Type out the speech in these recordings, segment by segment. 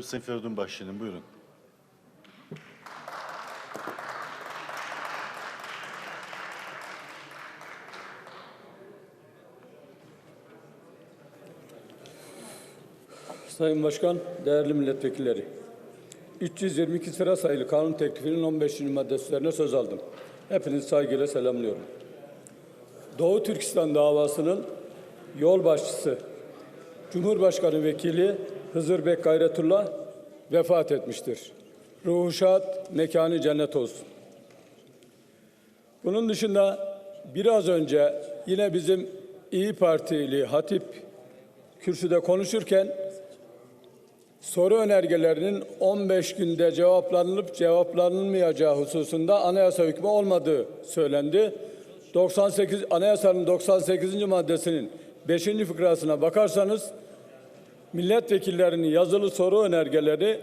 Tabii Sayın Feridun başlayalım. Buyurun. Sayın Başkan, değerli milletvekilleri. 322 sıra sayılı kanun teklifinin 15. maddesi üzerine söz aldım. Hepinizi saygıyla selamlıyorum. Doğu Türkistan davasının yol başçısı Cumhurbaşkanı Vekili Hızır Bek Gayretullah vefat etmiştir. Ruhu şad, mekanı cennet olsun. Bunun dışında biraz önce yine bizim İyi Partili Hatip kürsüde konuşurken soru önergelerinin 15 günde cevaplanılıp cevaplanılmayacağı hususunda anayasa hükmü olmadığı söylendi. 98 Anayasanın 98. maddesinin 5. fıkrasına bakarsanız milletvekillerinin yazılı soru önergeleri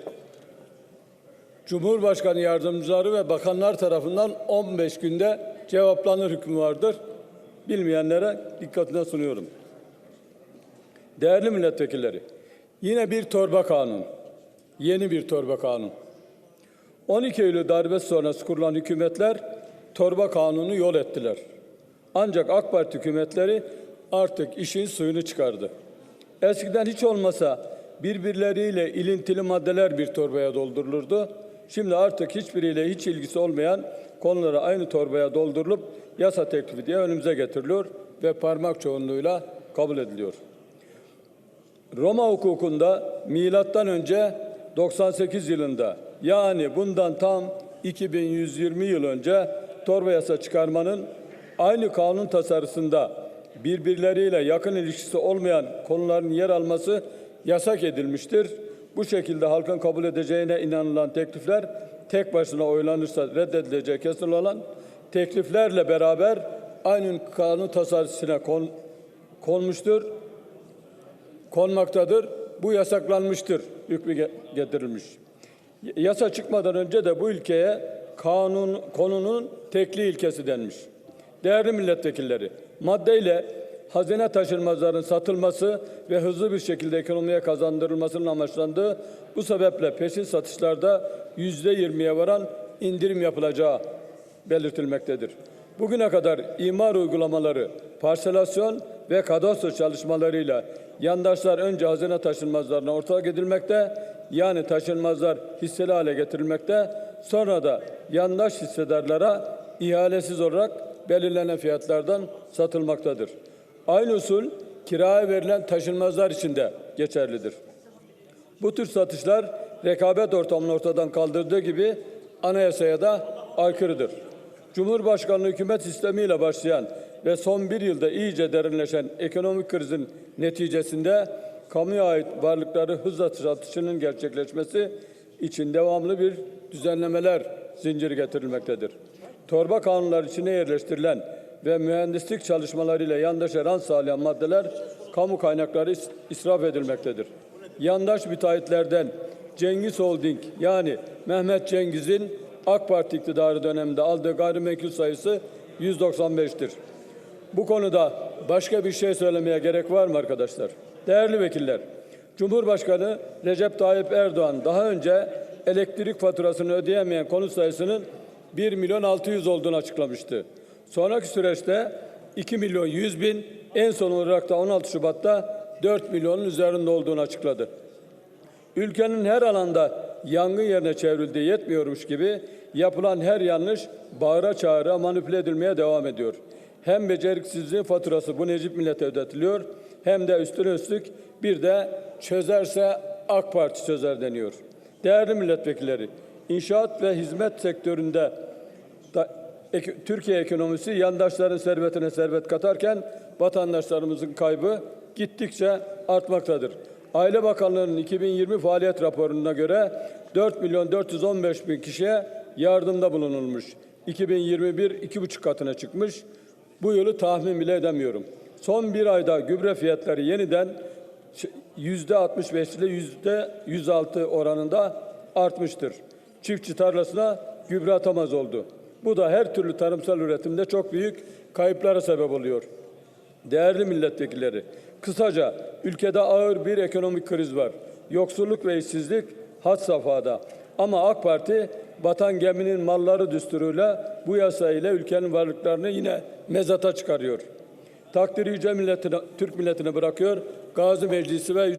Cumhurbaşkanı yardımcıları ve bakanlar tarafından 15 günde cevaplanır hükmü vardır. Bilmeyenlere dikkatine sunuyorum. Değerli milletvekilleri, yine bir torba kanun, yeni bir torba kanun. 12 Eylül darbesi sonrası kurulan hükümetler torba kanunu yol ettiler. Ancak AK Parti hükümetleri artık işin suyunu çıkardı. Eskiden hiç olmasa birbirleriyle ilintili maddeler bir torbaya doldurulurdu. Şimdi artık hiçbiriyle hiç ilgisi olmayan konulara aynı torbaya doldurulup yasa teklifi diye önümüze getiriliyor ve parmak çoğunluğuyla kabul ediliyor. Roma hukukunda milattan önce 98 yılında yani bundan tam 2120 yıl önce torba yasa çıkarmanın aynı kanun tasarısında birbirleriyle yakın ilişkisi olmayan konuların yer alması yasak edilmiştir. Bu şekilde halkın kabul edeceğine inanılan teklifler tek başına oylanırsa reddedileceği kesin olan tekliflerle beraber aynı kanun tasarısına kon, konmuştur konmaktadır. Bu yasaklanmıştır. Hükmü ge- getirilmiş. Yasa çıkmadan önce de bu ülkeye kanun konunun tekli ilkesi denmiş. Değerli milletvekilleri, maddeyle hazine taşınmazların satılması ve hızlı bir şekilde ekonomiye kazandırılmasının amaçlandığı bu sebeple peşin satışlarda yüzde yirmiye varan indirim yapılacağı belirtilmektedir. Bugüne kadar imar uygulamaları, parselasyon ve kadastro çalışmalarıyla yandaşlar önce hazine taşınmazlarına ortak edilmekte, yani taşınmazlar hisseli hale getirilmekte, sonra da yandaş hissedarlara ihalesiz olarak belirlenen fiyatlardan satılmaktadır. Aynı usul kiraya verilen taşınmazlar için de geçerlidir. Bu tür satışlar rekabet ortamını ortadan kaldırdığı gibi anayasaya da aykırıdır. Cumhurbaşkanlığı hükümet sistemiyle başlayan ve son bir yılda iyice derinleşen ekonomik krizin neticesinde kamuya ait varlıkları hızla satışının gerçekleşmesi için devamlı bir düzenlemeler zinciri getirilmektedir. Torba kanunlar içine yerleştirilen ve mühendislik çalışmalarıyla yandaşa sağlayan maddeler kamu kaynakları is- israf edilmektedir. Yandaş müteahhitlerden Cengiz Holding yani Mehmet Cengiz'in AK Parti iktidarı döneminde aldığı gayrimenkul sayısı 195'tir. Bu konuda başka bir şey söylemeye gerek var mı arkadaşlar? Değerli vekiller, Cumhurbaşkanı Recep Tayyip Erdoğan daha önce elektrik faturasını ödeyemeyen konut sayısının 1 milyon 600 olduğunu açıklamıştı. Sonraki süreçte 2 milyon 100 bin, en son olarak da 16 Şubat'ta 4 milyonun üzerinde olduğunu açıkladı. Ülkenin her alanda yangın yerine çevrildiği yetmiyormuş gibi yapılan her yanlış bağıra çağıra manipüle edilmeye devam ediyor. Hem beceriksizliğin faturası bu Necip millete ödetiliyor hem de üstüne üstlük bir de çözerse AK Parti çözer deniyor. Değerli milletvekilleri, inşaat ve hizmet sektöründe da- Türkiye ekonomisi yandaşların servetine servet katarken vatandaşlarımızın kaybı gittikçe artmaktadır. Aile Bakanlığı'nın 2020 faaliyet raporuna göre 4 milyon 415 bin kişiye yardımda bulunulmuş. 2021 iki buçuk katına çıkmış. Bu yılı tahmin bile edemiyorum. Son bir ayda gübre fiyatları yeniden yüzde 65 ile yüzde 106 oranında artmıştır. Çiftçi tarlasına gübre atamaz oldu. Bu da her türlü tarımsal üretimde çok büyük kayıplara sebep oluyor. Değerli milletvekilleri, kısaca ülkede ağır bir ekonomik kriz var. Yoksulluk ve işsizlik had safhada. Ama AK Parti batan geminin malları düsturuyla bu yasa ile ülkenin varlıklarını yine mezata çıkarıyor. Takdiri yüce milletine, Türk milletine bırakıyor. Gazi Meclisi ve